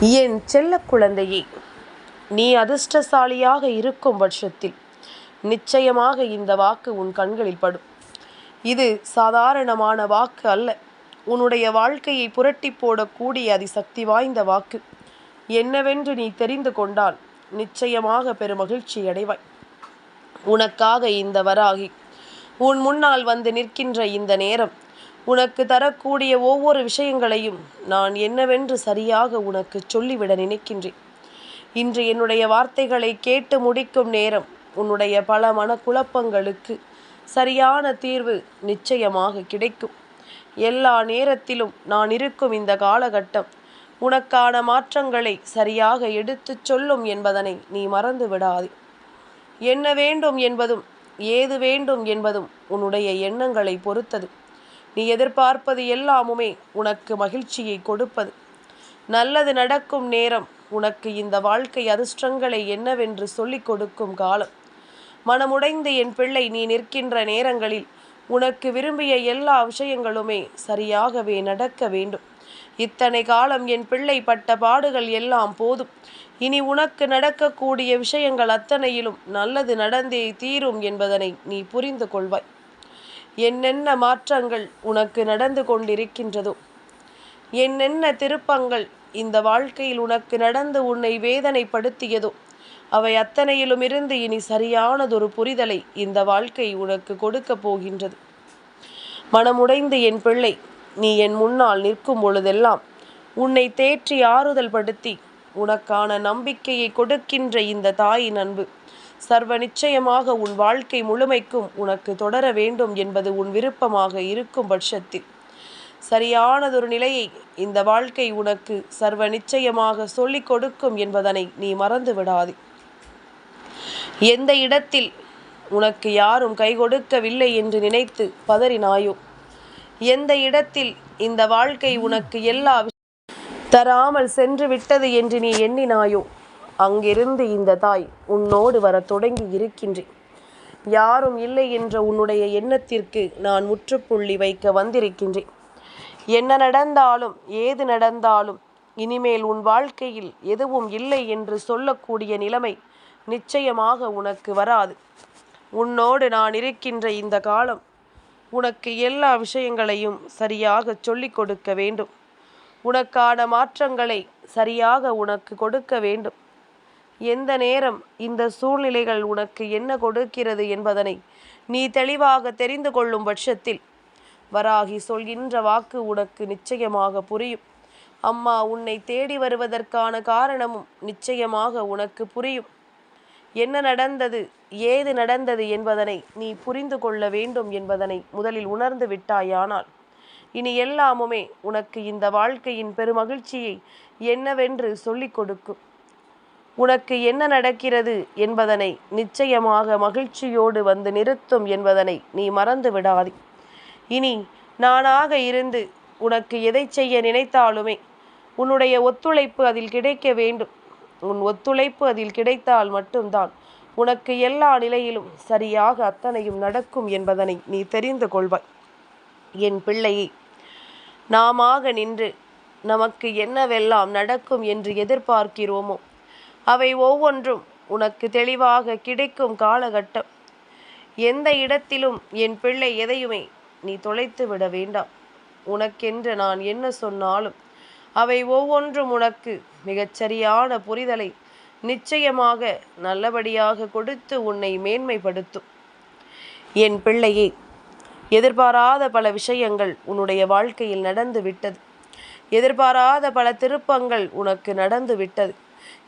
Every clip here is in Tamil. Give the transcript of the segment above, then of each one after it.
என் செல்ல குழந்தையே நீ அதிர்ஷ்டசாலியாக இருக்கும் பட்சத்தில் நிச்சயமாக இந்த வாக்கு உன் கண்களில் படும். இது சாதாரணமான வாக்கு அல்ல. உன்னுடைய வாழ்க்கையை புரட்டி போடக்கூடிய அதிசக்தி வாய்ந்த வாக்கு. என்னவென்று நீ தெரிந்து கொண்டால் நிச்சயமாக பெருமகிழ்ச்சி அடைவாய். உனக்காக இந்த வராகி உன் முன்னால் வந்து நிற்கின்ற இந்த நேரம் உனக்கு தரக்கூடிய ஒவ்வொரு விஷயங்களையும் நான் என்னவென்று சரியாக உனக்கு சொல்லிவிட நினைக்கின்றேன். இன்று என்னுடைய வார்த்தைகளை கேட்டு முடிக்கும் நேரம் உன்னுடைய பல மனக்குழப்பங்களுக்கு சரியான தீர்வு நிச்சயமாக கிடைக்கும். எல்லா நேரத்திலும் நான் இருக்கும் இந்த காலகட்டம் உனக்கான மாற்றங்களை சரியாக எடுத்துச் சொல்லும் என்பதனை நீ மறந்து விடாதே என்ன வேண்டும் என்பதும் ஏது வேண்டும் என்பதும் உன்னுடைய எண்ணங்களை பொறுத்தது. நீ எதிர்பார்ப்பது எல்லாமுமே உனக்கு மகிழ்ச்சியை கொடுப்பது. நல்லது நடக்கும் நேரம் உனக்கு இந்த வாழ்க்கை அதிர்ஷ்டங்களை என்னவென்று சொல்லிக் கொடுக்கும் காலம். மனமுடைந்த என் பிள்ளை நீ நிற்கின்ற நேரங்களில் உனக்கு விரும்பிய எல்லா விஷயங்களுமே சரியாகவே நடக்க வேண்டும். இத்தனை காலம் என் பிள்ளை பட்ட பாடுகள் எல்லாம் போதும். இனி உனக்கு நடக்கக்கூடிய விஷயங்கள் அத்தனையிலும் நல்லது நடந்தே தீரும் என்பதனை நீ புரிந்து கொள்வாய். என்னென்ன மாற்றங்கள் உனக்கு நடந்து கொண்டிருக்கின்றதோ என்னென்ன திருப்பங்கள் இந்த வாழ்க்கையில் உனக்கு நடந்து உன்னை வேதனைப்படுத்தியதோ அவை அத்தனையிலும் இருந்து இனி சரியானதொரு புரிதலை இந்த வாழ்க்கை உனக்கு கொடுக்க போகின்றது. மனமுடைந்து என் பிள்ளை நீ என் முன்னால் நிற்கும் பொழுதெல்லாம் உன்னை தேற்றி ஆறுதல் படுத்தி உனக்கான நம்பிக்கையை கொடுக்கின்ற இந்த தாயின் அன்பு. சர்வ நிச்சயமாக உன் வாழ்க்கை முழுமைக்கும் உனக்கு தொடர வேண்டும் என்பது உன் விருப்பமாக இருக்கும் பட்சத்தில். சரியானதொரு நிலையை இந்த வாழ்க்கை உனக்கு சர்வ நிச்சயமாக சொல்லிக் கொடுக்கும் என்பதனை நீ மறந்து விடாதே. எந்த இடத்தில் உனக்கு யாரும் கை கொடுக்கவில்லை என்று நினைத்து பதறினாயோ எந்த இடத்தில் இந்த வாழ்க்கை உனக்கு எல்லா தராமல் சென்று விட்டது என்று நீ எண்ணினாயோ அங்கிருந்து இந்த தாய் உன்னோடு வர தொடங்கி இருக்கின்றேன். யாரும் இல்லை என்ற உன்னுடைய எண்ணத்திற்கு நான் முற்றுப்புள்ளி வைக்க வந்திருக்கின்றேன். என்ன நடந்தாலும் ஏது நடந்தாலும் இனிமேல் உன் வாழ்க்கையில் எதுவும் இல்லை என்று சொல்லக்கூடிய நிலைமை நிச்சயமாக உனக்கு வராது. உன்னோடு நான் இருக்கின்ற இந்த காலம் உனக்கு எல்லா விஷயங்களையும் சரியாக சொல்லிக் கொடுக்க வேண்டும். உனக்கான மாற்றங்களை சரியாக உனக்கு கொடுக்க வேண்டும். எந்த நேரம் இந்த சூழ்நிலைகள் உனக்கு என்ன கொடுக்கிறது என்பதனை நீ தெளிவாக தெரிந்து கொள்ளும் பட்சத்தில் வராகி சொல்கின்ற வாக்கு உனக்கு நிச்சயமாக புரியும். அம்மா உன்னை தேடி வருவதற்கான காரணமும் நிச்சயமாக உனக்கு புரியும். என்ன நடந்தது ஏது நடந்தது என்பதனை நீ புரிந்து கொள்ள வேண்டும் என்பதனை முதலில் உணர்ந்து விட்டாயானால் இனி எல்லாமுமே உனக்கு இந்த வாழ்க்கையின் பெருமகிழ்ச்சியை என்னவென்று சொல்லிக் கொடுக்கும். உனக்கு என்ன நடக்கிறது என்பதனை நிச்சயமாக மகிழ்ச்சியோடு வந்து நிறுத்தும் என்பதனை நீ மறந்து விடாதே. இனி நானாக இருந்து உனக்கு எதை செய்ய நினைத்தாலுமே உன்னுடைய ஒத்துழைப்பு அதில் கிடைக்க வேண்டும். உன் ஒத்துழைப்பு அதில் கிடைத்தால் மட்டும்தான் உனக்கு எல்லா நிலையிலும் சரியாக அத்தனையும் நடக்கும் என்பதனை நீ தெரிந்து கொள்வாய். என் பிள்ளையை நாமாக நின்று நமக்கு என்னவெல்லாம் நடக்கும் என்று எதிர்பார்க்கிறோமோ அவை ஒவ்வொன்றும் உனக்கு தெளிவாக கிடைக்கும் காலகட்டம். எந்த இடத்திலும் என் பிள்ளை எதையுமே நீ தொலைத்து விட வேண்டாம். உனக்கென்று நான் என்ன சொன்னாலும் அவை ஒவ்வொன்றும் உனக்கு மிகச்சரியான புரிதலை நிச்சயமாக நல்லபடியாக கொடுத்து உன்னை மேன்மைப்படுத்தும். என் பிள்ளையே எதிர்பாராத பல விஷயங்கள் உன்னுடைய வாழ்க்கையில் நடந்து விட்டது எதிர்பாராத பல திருப்பங்கள் உனக்கு நடந்து விட்டது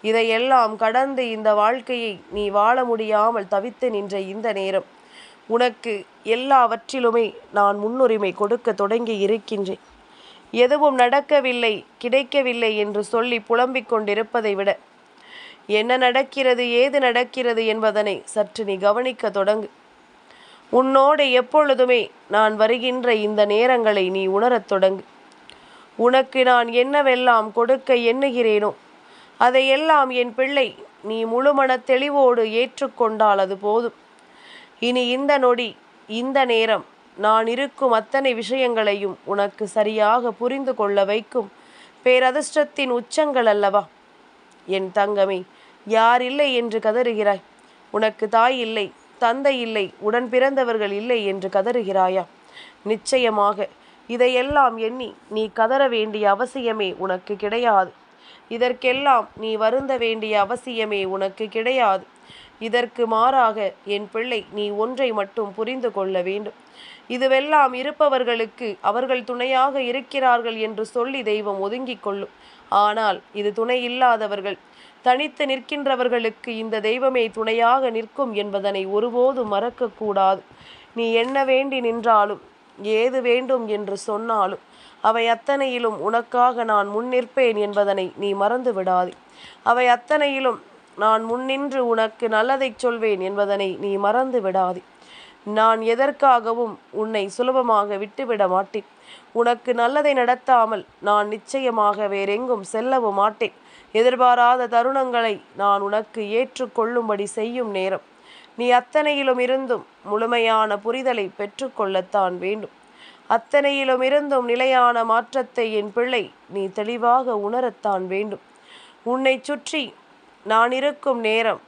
இதையெல்லாம் கடந்து இந்த வாழ்க்கையை நீ வாழ முடியாமல் தவித்து நின்ற இந்த நேரம். உனக்கு எல்லாவற்றிலுமே நான் முன்னுரிமை கொடுக்க தொடங்கி இருக்கின்றேன். எதுவும் நடக்கவில்லை கிடைக்கவில்லை என்று சொல்லி புலம்பிக் கொண்டிருப்பதை விட என்ன நடக்கிறது ஏது நடக்கிறது என்பதனை சற்று நீ கவனிக்க தொடங்கு. உன்னோடு எப்பொழுதுமே நான் வருகின்ற இந்த நேரங்களை நீ உணரத் தொடங்கு. உனக்கு நான் என்னவெல்லாம் கொடுக்க எண்ணுகிறேனோ அதையெல்லாம் என் பிள்ளை நீ முழுமன தெளிவோடு ஏற்றுக்கொண்டால் அது போதும். இனி இந்த நொடி இந்த நேரம் நான் இருக்கும் அத்தனை விஷயங்களையும் உனக்கு சரியாக புரிந்து கொள்ள வைக்கும் பேரதிர்ஷ்டத்தின் உச்சங்கள் அல்லவா? என் தங்கமே யார் இல்லை என்று கதறுகிறாய்? உனக்கு தாய் இல்லை தந்தை இல்லை உடன் பிறந்தவர்கள் இல்லை என்று கதறுகிறாயா? நிச்சயமாக இதையெல்லாம் எண்ணி நீ கதற வேண்டிய அவசியமே உனக்கு கிடையாது. இதற்கெல்லாம் நீ வருந்த வேண்டிய அவசியமே உனக்கு கிடையாது. இதற்கு மாறாக என் பிள்ளை நீ ஒன்றை மட்டும் புரிந்து கொள்ள வேண்டும். இதுவெல்லாம் இருப்பவர்களுக்கு அவர்கள் துணையாக இருக்கிறார்கள் என்று சொல்லி தெய்வம் ஒதுங்கிக் கொள்ளும். ஆனால் இது துணை இல்லாதவர்கள். தனித்து நிற்கின்றவர்களுக்கு இந்த தெய்வமே துணையாக நிற்கும் என்பதனை ஒருபோதும் மறக்கக்கூடாது. நீ என்ன வேண்டி நின்றாலும் ஏது வேண்டும் என்று சொன்னாலும் அவை அத்தனையிலும் உனக்காக நான் முன்னிற்பேன் என்பதனை நீ மறந்து விடாதே அவை அத்தனையிலும் நான் முன்னின்று உனக்கு நல்லதை சொல்வேன் என்பதனை நீ மறந்து விடாதே நான் எதற்காகவும் உன்னை சுலபமாக விட்டுவிட மாட்டேன். உனக்கு நல்லதை நடத்தாமல் நான் நிச்சயமாக வேறெங்கும் செல்லவும் மாட்டேன். எதிர்பாராத தருணங்களை நான் உனக்கு ஏற்றுக்கொள்ளும்படி செய்யும் நேரம். நீ அத்தனையிலும் இருந்தும் முழுமையான புரிதலை பெற்றுக்கொள்ளத்தான் வேண்டும். அத்தனையிலும் இருந்தும் நிலையான மாற்றத்தை என் பிள்ளை நீ தெளிவாக உணரத்தான் வேண்டும். உன்னை சுற்றி நான் இருக்கும் நேரம்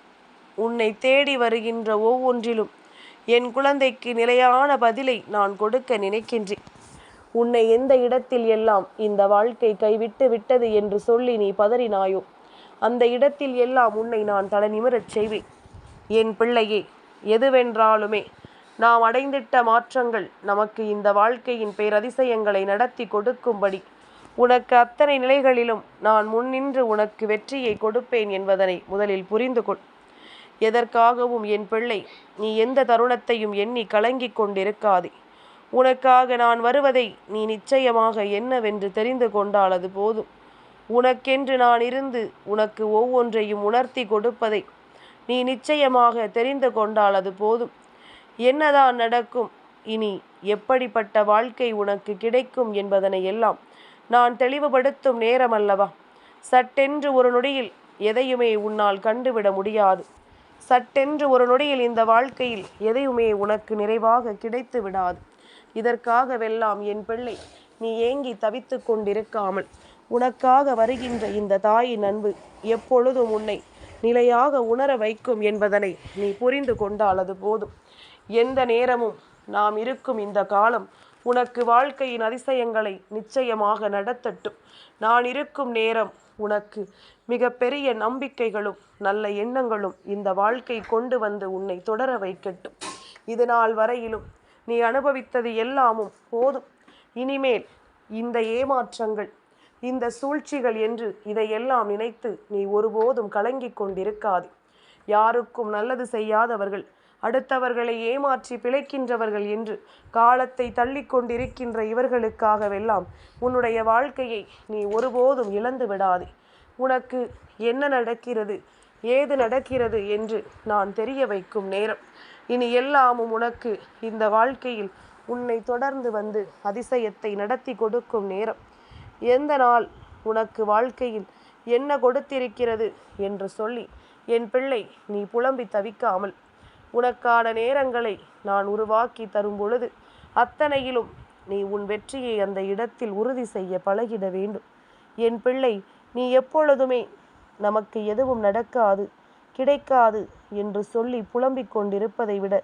உன்னை தேடி வருகின்ற ஒவ்வொன்றிலும் என் குழந்தைக்கு நிலையான பதிலை நான் கொடுக்க நினைக்கின்றேன். உன்னை எந்த இடத்தில் எல்லாம் இந்த வாழ்க்கை கைவிட்டு விட்டது என்று சொல்லி நீ பதறினாயோ அந்த இடத்தில் எல்லாம் உன்னை நான் தலை நிமிரச் செய்வேன். என் பிள்ளையே எதுவென்றாலுமே நாம் அடைந்திட்ட மாற்றங்கள் நமக்கு இந்த வாழ்க்கையின் பேரதிசயங்களை நடத்தி கொடுக்கும்படி. உனக்கு அத்தனை நிலைகளிலும் நான் முன்னின்று உனக்கு வெற்றியை கொடுப்பேன் என்பதனை முதலில் புரிந்து கொள். எதற்காகவும் என் பிள்ளை நீ எந்த தருணத்தையும் எண்ணி கலங்கிக் கொண்டிருக்காதே. உனக்காக நான் வருவதை நீ நிச்சயமாக என்னவென்று தெரிந்து கொண்டால் அது போதும். உனக்கென்று நான் இருந்து உனக்கு ஒவ்வொன்றையும் உணர்த்தி கொடுப்பதை நீ நிச்சயமாக தெரிந்து கொண்டால் அது போதும். என்னதான் நடக்கும்? இனி எப்படிப்பட்ட வாழ்க்கை உனக்கு கிடைக்கும் என்பதனை எல்லாம் நான் தெளிவுபடுத்தும் நேரம் அல்லவா சட்டென்று ஒரு நொடியில் எதையுமே உன்னால் கண்டுவிட முடியாது. சட்டென்று ஒரு நொடியில் இந்த வாழ்க்கையில் எதையுமே உனக்கு நிறைவாக கிடைத்து விடாது. இதற்காகவெல்லாம் என் பிள்ளை நீ ஏங்கி தவித்து கொண்டிருக்காமல் உனக்காக வருகின்ற இந்த தாயின் அன்பு எப்பொழுதும் உன்னை நிலையாக உணர வைக்கும் என்பதனை நீ புரிந்து கொண்டால் அது போதும். எந்த நேரமும் நாம் இருக்கும் இந்த காலம் உனக்கு வாழ்க்கையின் அதிசயங்களை நிச்சயமாக நடத்தட்டும். நான் இருக்கும் நேரம் உனக்கு மிக பெரிய நம்பிக்கைகளும் நல்ல எண்ணங்களும் இந்த வாழ்க்கை கொண்டு வந்து உன்னை தொடர வைக்கட்டும். இது நாள் வரையிலும் நீ அனுபவித்தது எல்லாமும் போதும். இனிமேல் இந்த ஏமாற்றங்கள் இந்த சூழ்ச்சிகள் என்று இதையெல்லாம் நினைத்து நீ ஒருபோதும் கலங்கிக் கொண்டிருக்காது. யாருக்கும் நல்லது செய்யாதவர்கள் அடுத்தவர்களை ஏமாற்றி பிழைக்கின்றவர்கள் என்று காலத்தை தள்ளி கொண்டிருக்கின்ற இவர்களுக்காகவெல்லாம் உன்னுடைய வாழ்க்கையை நீ ஒருபோதும் இழந்து விடாதே. உனக்கு என்ன நடக்கிறது ஏது நடக்கிறது என்று நான் தெரிய வைக்கும் நேரம். இனி எல்லாமும் உனக்கு இந்த வாழ்க்கையில் உன்னை தொடர்ந்து வந்து அதிசயத்தை நடத்தி கொடுக்கும் நேரம். எந்த நாள் உனக்கு வாழ்க்கையில் என்ன கொடுத்திருக்கிறது என்று சொல்லி என் பிள்ளை நீ புலம்பி தவிக்காமல். உனக்கான நேரங்களை நான் உருவாக்கி தரும் பொழுது அத்தனையிலும் நீ உன் வெற்றியை அந்த இடத்தில் உறுதி செய்ய பழகிட வேண்டும். என் பிள்ளை நீ எப்பொழுதுமே நமக்கு எதுவும் நடக்காது கிடைக்காது என்று சொல்லி புலம்பிக் கொண்டிருப்பதை விட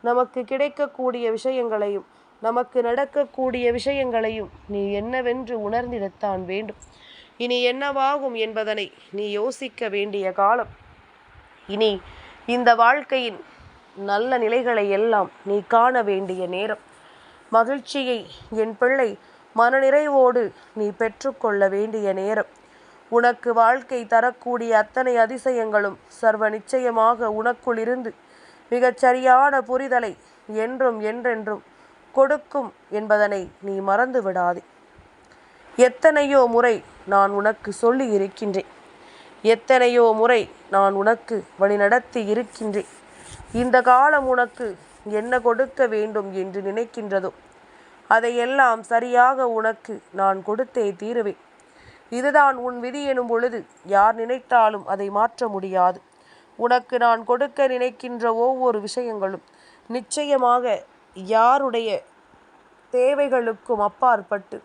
நமக்கு கிடைக்கக்கூடிய விஷயங்களையும் நமக்கு நடக்கக்கூடிய விஷயங்களையும் நீ என்னவென்று உணர்ந்திடத்தான் வேண்டும். இனி என்னவாகும் என்பதனை நீ யோசிக்க வேண்டிய காலம். இனி இந்த வாழ்க்கையின் நல்ல நிலைகளை எல்லாம் நீ காண வேண்டிய நேரம். மகிழ்ச்சியை என் பிள்ளை மனநிறைவோடு நீ பெற்றுக்கொள்ள வேண்டிய நேரம். உனக்கு வாழ்க்கை தரக்கூடிய அத்தனை அதிசயங்களும் சர்வ நிச்சயமாக உனக்குள் இருந்து சரியான புரிதலை என்றும் என்றென்றும் கொடுக்கும் என்பதனை நீ மறந்து விடாதே எத்தனையோ முறை நான் உனக்கு சொல்லி இருக்கின்றேன் எத்தனையோ முறை நான் உனக்கு வழிநடத்தி இருக்கின்றேன். இந்த காலம் உனக்கு என்ன கொடுக்க வேண்டும் என்று நினைக்கின்றதோ அதையெல்லாம் சரியாக உனக்கு நான் கொடுத்தே தீருவேன். இதுதான் உன் விதி எனும் பொழுது யார் நினைத்தாலும் அதை மாற்ற முடியாது. உனக்கு நான் கொடுக்க நினைக்கின்ற ஒவ்வொரு விஷயங்களும் நிச்சயமாக யாருடைய தேவைகளுக்கும் அப்பாற்பட்டு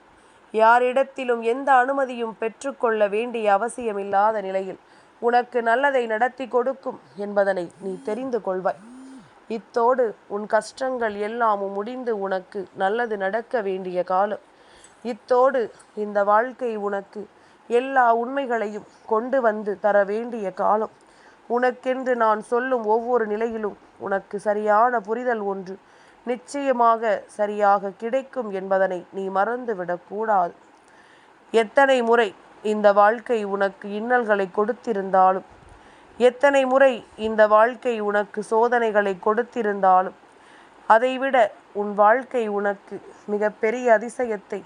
யாரிடத்திலும் எந்த அனுமதியும் பெற்றுக்கொள்ள வேண்டிய அவசியமில்லாத நிலையில் உனக்கு நல்லதை நடத்தி கொடுக்கும் என்பதனை நீ தெரிந்து கொள்வாய். இத்தோடு உன் கஷ்டங்கள் எல்லாமும் முடிந்து உனக்கு நல்லது நடக்க வேண்டிய காலம். இத்தோடு இந்த வாழ்க்கை உனக்கு எல்லா உண்மைகளையும் கொண்டு வந்து தர வேண்டிய காலம். உனக்கென்று நான் சொல்லும் ஒவ்வொரு நிலையிலும் உனக்கு சரியான புரிதல் ஒன்று நிச்சயமாக சரியாக கிடைக்கும் என்பதனை நீ மறந்துவிடக்கூடாது எத்தனை முறை இந்த வாழ்க்கை உனக்கு இன்னல்களை கொடுத்திருந்தாலும் எத்தனை முறை இந்த வாழ்க்கை உனக்கு சோதனைகளை கொடுத்திருந்தாலும் அதைவிட உன் வாழ்க்கை உனக்கு மிகப்பெரிய அதிசயத்தை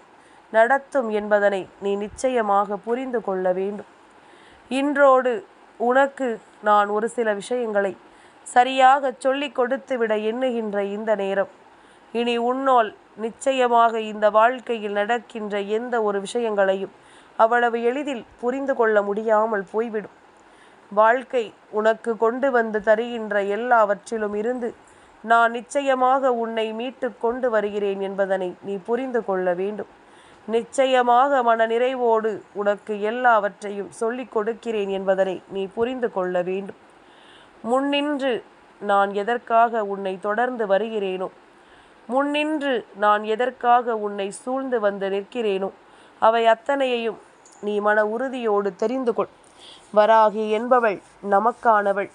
நடத்தும் என்பதனை நீ நிச்சயமாக புரிந்து கொள்ள வேண்டும். இன்றோடு உனக்கு நான் ஒரு சில விஷயங்களை சரியாக சொல்லிக் கொடுத்துவிட எண்ணுகின்ற இந்த நேரம். இனி உன்னோல் நிச்சயமாக இந்த வாழ்க்கையில் நடக்கின்ற எந்த ஒரு விஷயங்களையும் அவ்வளவு எளிதில் புரிந்து கொள்ள முடியாமல் போய்விடும். வாழ்க்கை உனக்கு கொண்டு வந்து தருகின்ற எல்லாவற்றிலும் இருந்து நான் நிச்சயமாக உன்னை மீட்டு கொண்டு வருகிறேன் என்பதனை நீ புரிந்து கொள்ள வேண்டும். நிச்சயமாக மன நிறைவோடு உனக்கு எல்லாவற்றையும் சொல்லிக் கொடுக்கிறேன் என்பதனை நீ புரிந்து கொள்ள வேண்டும். முன்னின்று நான் எதற்காக உன்னை தொடர்ந்து வருகிறேனோ? முன்னின்று நான் எதற்காக உன்னை சூழ்ந்து வந்து நிற்கிறேனோ? அவை அத்தனையையும் நீ மன உறுதியோடு தெரிந்து கொள். வராகி என்பவள் நமக்கானவள்.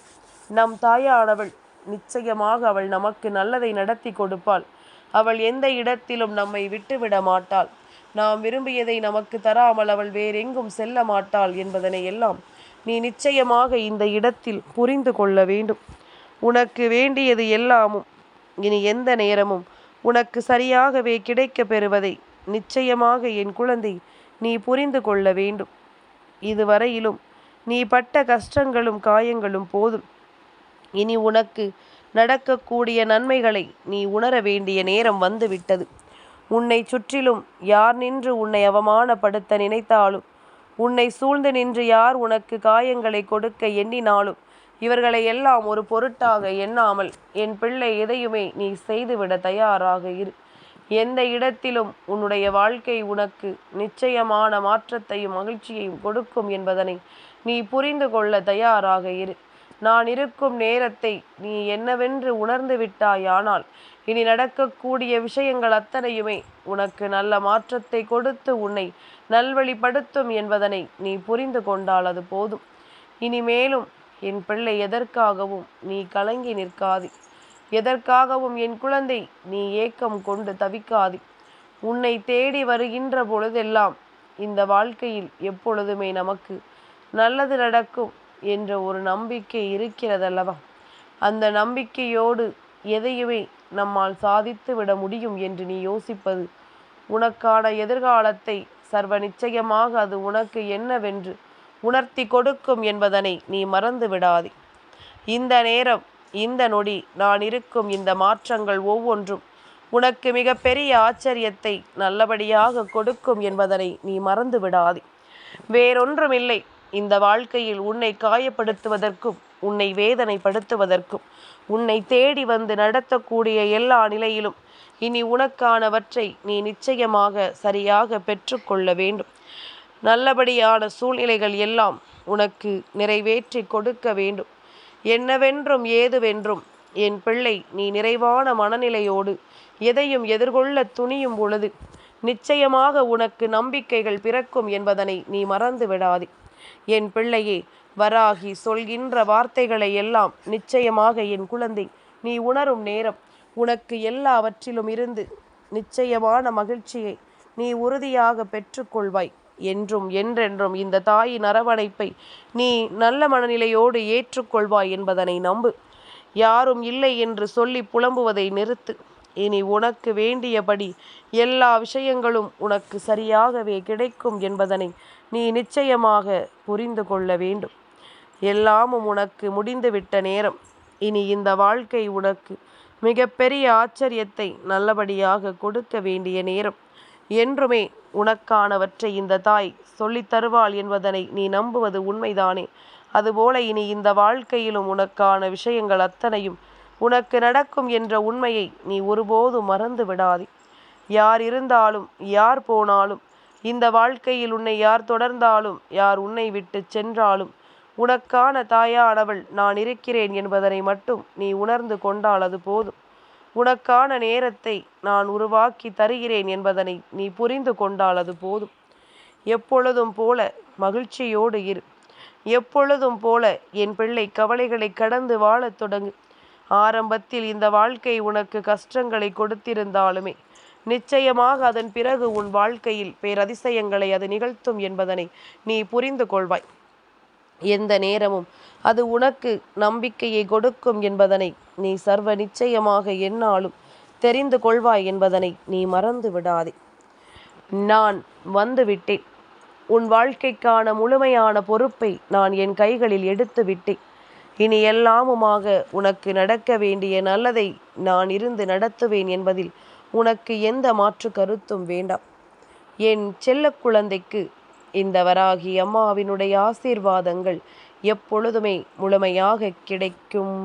நம் தாயானவள் நிச்சயமாக அவள் நமக்கு நல்லதை நடத்தி கொடுப்பாள். அவள் எந்த இடத்திலும் நம்மை விட்டுவிட மாட்டாள். நாம் விரும்பியதை நமக்கு தராமல் அவள் வேறெங்கும் செல்ல மாட்டாள் என்பதனை எல்லாம் நீ நிச்சயமாக இந்த இடத்தில் புரிந்து கொள்ள வேண்டும். உனக்கு வேண்டியது எல்லாமும் இனி எந்த நேரமும் உனக்கு சரியாகவே கிடைக்க பெறுவதை நிச்சயமாக என் குழந்தை நீ புரிந்து கொள்ள வேண்டும். இதுவரையிலும் நீ பட்ட கஷ்டங்களும் காயங்களும் போதும். இனி உனக்கு நடக்கக்கூடிய நன்மைகளை நீ உணர வேண்டிய நேரம் வந்துவிட்டது. உன்னை சுற்றிலும் யார் நின்று உன்னை அவமானப்படுத்த நினைத்தாலும் உன்னை சூழ்ந்து நின்று யார் உனக்கு காயங்களை கொடுக்க எண்ணினாலும் இவர்களை எல்லாம் ஒரு பொருட்டாக எண்ணாமல் என் பிள்ளை எதையுமே நீ செய்துவிட தயாராக இரு. எந்த இடத்திலும் உன்னுடைய வாழ்க்கை உனக்கு நிச்சயமான மாற்றத்தையும் மகிழ்ச்சியையும் கொடுக்கும் என்பதனை நீ புரிந்து கொள்ள தயாராக இரு. நான் இருக்கும் நேரத்தை நீ என்னவென்று உணர்ந்து விட்டாயானால் இனி நடக்கக்கூடிய விஷயங்கள் அத்தனையுமே உனக்கு நல்ல மாற்றத்தை கொடுத்து உன்னை நல்வழிப்படுத்தும் என்பதனை நீ புரிந்து கொண்டால் அது போதும். இனிமேலும் என் பிள்ளை எதற்காகவும் நீ கலங்கி நிற்காதி. எதற்காகவும் என் குழந்தை நீ ஏக்கம் கொண்டு தவிக்காதி. உன்னை தேடி வருகின்ற பொழுதெல்லாம் இந்த வாழ்க்கையில் எப்பொழுதுமே நமக்கு நல்லது நடக்கும். என்ற ஒரு நம்பிக்கை இருக்கிறதல்லவா? அந்த நம்பிக்கையோடு எதையுமே நம்மால் சாதித்து விட முடியும் என்று நீ யோசிப்பது உனக்கான எதிர்காலத்தை சர்வ நிச்சயமாக அது உனக்கு என்னவென்று உணர்த்தி கொடுக்கும் என்பதனை நீ மறந்து விடாதே. இந்த நேரம் இந்த நொடி நான் இருக்கும் இந்த மாற்றங்கள் ஒவ்வொன்றும் உனக்கு மிகப்பெரிய ஆச்சரியத்தை நல்லபடியாக கொடுக்கும் என்பதனை நீ மறந்து விடாதே. வேறொன்றுமில்லை இந்த வாழ்க்கையில் உன்னை காயப்படுத்துவதற்கும் உன்னை வேதனைப்படுத்துவதற்கும் உன்னை தேடி வந்து நடத்தக்கூடிய எல்லா நிலையிலும் இனி உனக்கானவற்றை நீ நிச்சயமாக சரியாக பெற்றுக்கொள்ள வேண்டும். நல்லபடியான சூழ்நிலைகள் எல்லாம் உனக்கு நிறைவேற்றி கொடுக்க வேண்டும். என்னவென்றும் ஏதுவென்றும் என் பிள்ளை நீ நிறைவான மனநிலையோடு எதையும் எதிர்கொள்ள துணியும் பொழுது நிச்சயமாக உனக்கு நம்பிக்கைகள் பிறக்கும் என்பதனை நீ மறந்து விடாதே என் பிள்ளையே வராகி சொல்கின்ற வார்த்தைகளை எல்லாம் நிச்சயமாக என் குழந்தை. நீ உணரும் நேரம் உனக்கு எல்லாவற்றிலும் இருந்து நிச்சயமான மகிழ்ச்சியை நீ உறுதியாக பெற்றுக்கொள்வாய். என்றும் என்றென்றும் இந்த தாயின் அரவணைப்பை நீ நல்ல மனநிலையோடு ஏற்றுக்கொள்வாய் என்பதனை நம்பு. யாரும் இல்லை என்று சொல்லி புலம்புவதை நிறுத்து. இனி உனக்கு வேண்டியபடி எல்லா விஷயங்களும் உனக்கு சரியாகவே கிடைக்கும் என்பதனை நீ நிச்சயமாக புரிந்து கொள்ள வேண்டும். எல்லாமும் உனக்கு முடிந்துவிட்ட நேரம். இனி இந்த வாழ்க்கை உனக்கு மிகப்பெரிய ஆச்சரியத்தை நல்லபடியாக கொடுக்க வேண்டிய நேரம். என்றுமே உனக்கானவற்றை இந்த தாய் சொல்லித் தருவாள் என்பதனை நீ நம்புவது உண்மைதானே. அதுபோல இனி இந்த வாழ்க்கையிலும் உனக்கான விஷயங்கள் அத்தனையும் உனக்கு நடக்கும் என்ற உண்மையை நீ ஒருபோதும் மறந்து விடாதே. யார் இருந்தாலும் யார் போனாலும் இந்த வாழ்க்கையில் உன்னை யார் தொடர்ந்தாலும் யார் உன்னை விட்டு சென்றாலும் உனக்கான தாயானவள் நான் இருக்கிறேன் என்பதனை மட்டும் நீ உணர்ந்து கொண்டால் அது போதும். உனக்கான நேரத்தை நான் உருவாக்கி தருகிறேன் என்பதனை நீ புரிந்து கொண்டால் அது போதும். எப்பொழுதும் போல மகிழ்ச்சியோடு இரு. எப்பொழுதும் போல என் பிள்ளை கவலைகளை கடந்து வாழத் தொடங்கு. ஆரம்பத்தில் இந்த வாழ்க்கை உனக்கு கஷ்டங்களை கொடுத்திருந்தாலுமே நிச்சயமாக அதன் பிறகு உன் வாழ்க்கையில் பேரதிசயங்களை அது நிகழ்த்தும் என்பதனை நீ புரிந்து கொள்வாய். எந்த நேரமும் அது உனக்கு நம்பிக்கையை கொடுக்கும் என்பதனை நீ சர்வ நிச்சயமாக என்னாலும் தெரிந்து கொள்வாய் என்பதனை நீ மறந்து விடாதே. நான் வந்துவிட்டேன் உன் வாழ்க்கைக்கான முழுமையான பொறுப்பை நான் என் கைகளில் எடுத்து விட்டேன். இனி எல்லாமுமாக உனக்கு நடக்க வேண்டிய நல்லதை நான் இருந்து நடத்துவேன் என்பதில் உனக்கு எந்த மாற்று கருத்தும் வேண்டாம். என் செல்ல குழந்தைக்கு இந்த வராகி அம்மாவினுடைய ஆசீர்வாதங்கள் எப்பொழுதுமே முழுமையாக கிடைக்கும்.